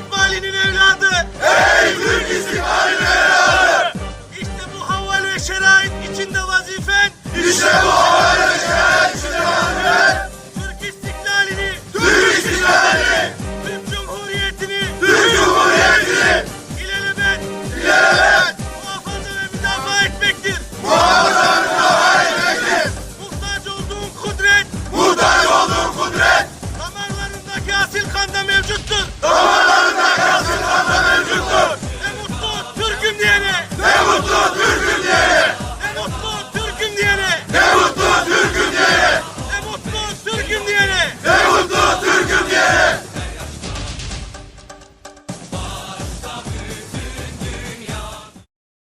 istikbalinin evladı. Ey Türk istikbalinin evladı. İşte bu havale şerait içinde vazifen. İşte bu